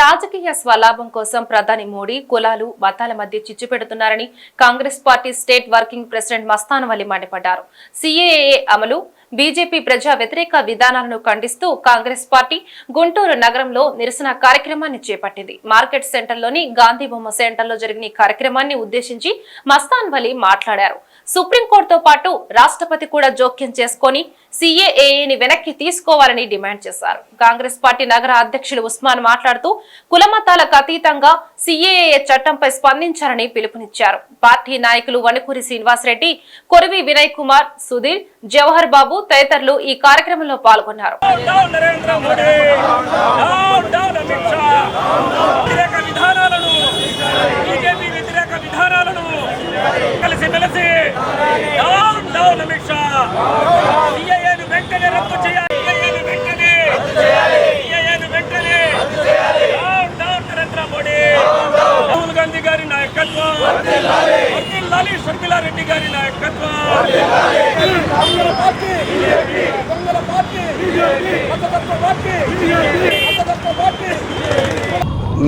రాజకీయ స్వలాభం కోసం ప్రధాని మోడీ కులాలు మతాల మధ్య చిచ్చు పెడుతున్నారని Congress party state working president Mastan Vali మండిపడ్డారు. సిఏఏ అమలు బీజేపీ ప్రజా వ్యతిరేక విధానాలను ఖండిస్తూ కాంగ్రెస్ పార్టీ గుంటూరు నగరంలో నిరసన కార్యక్రమాన్ని చేపట్టింది. మార్కెట్ సెంటర్లోని గాంధీ బొమ్మ సెంటర్లో జరిగిన కార్యక్రమాన్ని ఉద్దేశించి మస్తాన్ వలి మాట్లాడారు. సుప్రీంకోర్టుతో పాటు రాష్ట్రపతి కూడా జోక్యం చేసుకొని సీఏఏని వెనక్కి తీసుకోవాలని డిమాండ్ చేశారు. కాంగ్రెస్ పార్టీ నగర అధ్యక్షులు ఉస్మాన్ మాట్లాడుతూ కులమతాలకు అతీతంగా సీఏఏ చట్టంపై స్పందించాలని పిలుపునిచ్చారు. పార్టీ నాయకులు వణుకూరి శ్రీనివాసరెడ్డి కొరివి వినయ్ కుమార్ సుధీర్ జవహర్ బాబు తదితరులు ఈ కార్యక్రమంలో పాల్గొన్నారు down Narendra Modi down down Amit Shah వ్యతిరేక విధానాలను బీజేపీ వ్యతిరేక విధానాలను కలిసి మెలిసి డౌన్ డౌన్ అమిత్ షా సిఐఏను వెంటనే రద్దు చేయాలి సిఐఏను వెంటనే సిఐఏను వెంటనే డౌన్ డౌన్ నరేంద్ర మోడీ రాహుల్ గాంధీ గారి నాయకత్వం వర్ధిల్లాలి షర్మిలా రెడ్డి గారి నాయకత్వం దొంగల పార్టీ దొంగల పార్టీ మతతత్వ పార్టీ మతతత్వ పార్టీ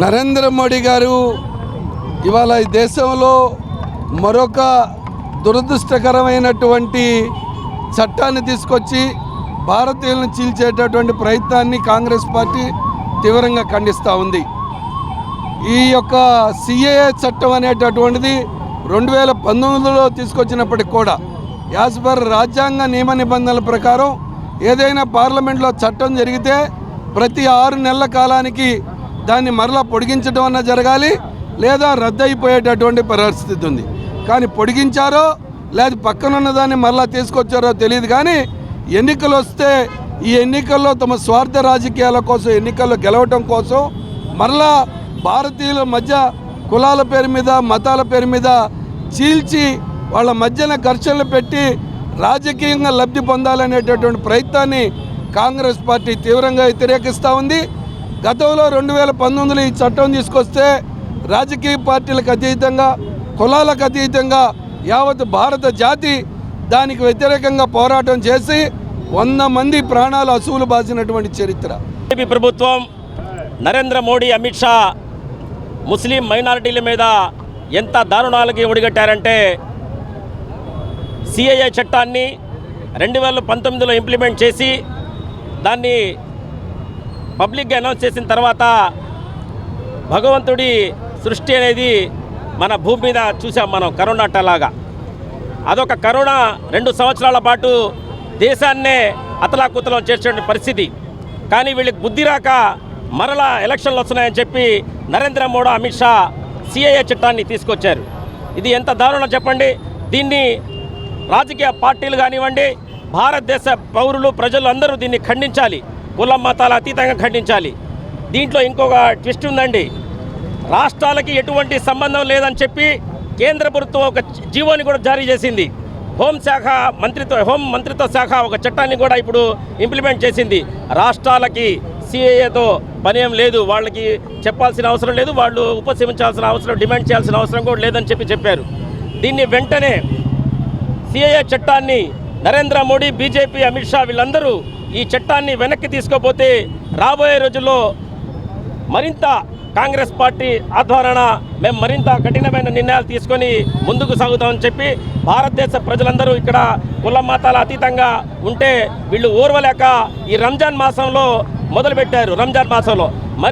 నరేంద్ర మోడీ గారు ఇవాళ ఈ దేశంలో మరొక దురదృష్టకరమైనటువంటి చట్టాన్ని తీసుకొచ్చి భారతీయులను చీల్చేటటువంటి ప్రయత్నాన్ని కాంగ్రెస్ పార్టీ తీవ్రంగా ఖండిస్తూ ఉంది. ఈ యొక్క సిఏఏ చట్టం అనేటటువంటిది రెండు వేల పంతొమ్మిదిలో తీసుకొచ్చినప్పటికి కూడా యాజ్ పర్ రాజ్యాంగ నియమ నిబంధనల ప్రకారం ఏదైనా పార్లమెంట్లో చట్టం జరిగితే ప్రతి ఆరు నెలల కాలానికి దాన్ని మరలా పొడిగించడం అన్న జరగాలి లేదా రద్దయిపోయేటటువంటి పరిస్థితి ఉంది. కానీ పొడిగించారో లేదా పక్కనున్న దాన్ని మరలా తీసుకొచ్చారో తెలియదు కానీ ఎన్నికలు వస్తే ఈ ఎన్నికల్లో తమ స్వార్థ రాజకీయాల కోసం ఎన్నికల్లో గెలవటం కోసం మరలా భారతీయుల మధ్య కులాల పేరు మీద మతాల పేరు మీద చీల్చి వాళ్ళ మధ్యన ఘర్షణలు పెట్టి రాజకీయంగా లబ్ధి పొందాలనేటటువంటి ప్రయత్నాన్ని కాంగ్రెస్ పార్టీ తీవ్రంగా వ్యతిరేకిస్తూ ఉంది. గతంలో రెండు వేల పంతొమ్మిదిలో ఈ చట్టం తీసుకొస్తే రాజకీయ పార్టీలకు అతీతంగా కులాలకు అతీతంగా యావత్ భారత జాతి దానికి వ్యతిరేకంగా పోరాటం చేసి వంద మంది ప్రాణాలు అసువులు బాసినటువంటి చరిత్ర. బీజేపీ ప్రభుత్వం నరేంద్ర మోడీ అమిత్ షా ముస్లిం మైనారిటీల మీద ఎంత దారుణాలకి ఒడిగట్టారంటే సిఐఏ చట్టాన్ని రెండు వేల పంతొమ్మిదిలో ఇంప్లిమెంట్ చేసి దాన్ని పబ్లిక్గా అనౌన్స్ చేసిన తర్వాత భగవంతుడి సృష్టి అనేది మన భూమి మీద చూసాం మనం కరోనా లాగా అదొక కరోనా రెండు సంవత్సరాల పాటు దేశాన్నే అతలాకుతలం చేసే పరిస్థితి. కానీ వీళ్ళకి బుద్ధి రాక మరలా ఎలక్షన్లు వస్తున్నాయని చెప్పి నరేంద్ర మోడీ అమిత్ షా సిఐఏ చట్టాన్ని తీసుకొచ్చారు. ఇది ఎంత దారుణం చెప్పండి? దీన్ని రాజకీయ పార్టీలు కానివ్వండి భారతదేశ పౌరులు ప్రజలు అందరూ దీన్ని ఖండించాలి. కుల మతాల అతీతంగా ఖండించాలి. దీంట్లో ఇంకొక ట్విస్ట్ ఉందండి. రాష్ట్రాలకి ఎటువంటి సంబంధం లేదని చెప్పి కేంద్ర ప్రభుత్వం ఒక జీవోని కూడా జారీ చేసింది. హోంశాఖ మంత్రిత్వ హోం మంత్రిత్వ శాఖ ఒక చట్టాన్ని కూడా ఇప్పుడు ఇంప్లిమెంట్ చేసింది. రాష్ట్రాలకి సిఏఏతో పని ఏం లేదు. వాళ్ళకి చెప్పాల్సిన అవసరం లేదు. వాళ్ళు ఉపశమించాల్సిన అవసరం డిమాండ్ చేయాల్సిన అవసరం కూడా లేదని చెప్పి చెప్పారు. దీన్ని వెంటనే సిఏఏ చట్టాన్ని నరేంద్ర మోడీ బీజేపీ అమిత్ షా వీళ్ళందరూ ఈ చట్టాన్ని వెనక్కి తీసుకోపోతే రాబోయే రోజుల్లో మరింత కాంగ్రెస్ పార్టీ ఆధ్వర్యన మేము మరింత కఠినమైన నిర్ణయాలు తీసుకొని ముందుకు సాగుతామని చెప్పి భారతదేశ ప్రజలందరూ ఇక్కడ కుల మతాల అతీతంగా ఉంటే వీళ్ళు ఓర్వలేక ఈ రంజాన్ మాసంలో మొదలుపెట్టారు. రంజాన్ మాసంలో. మరి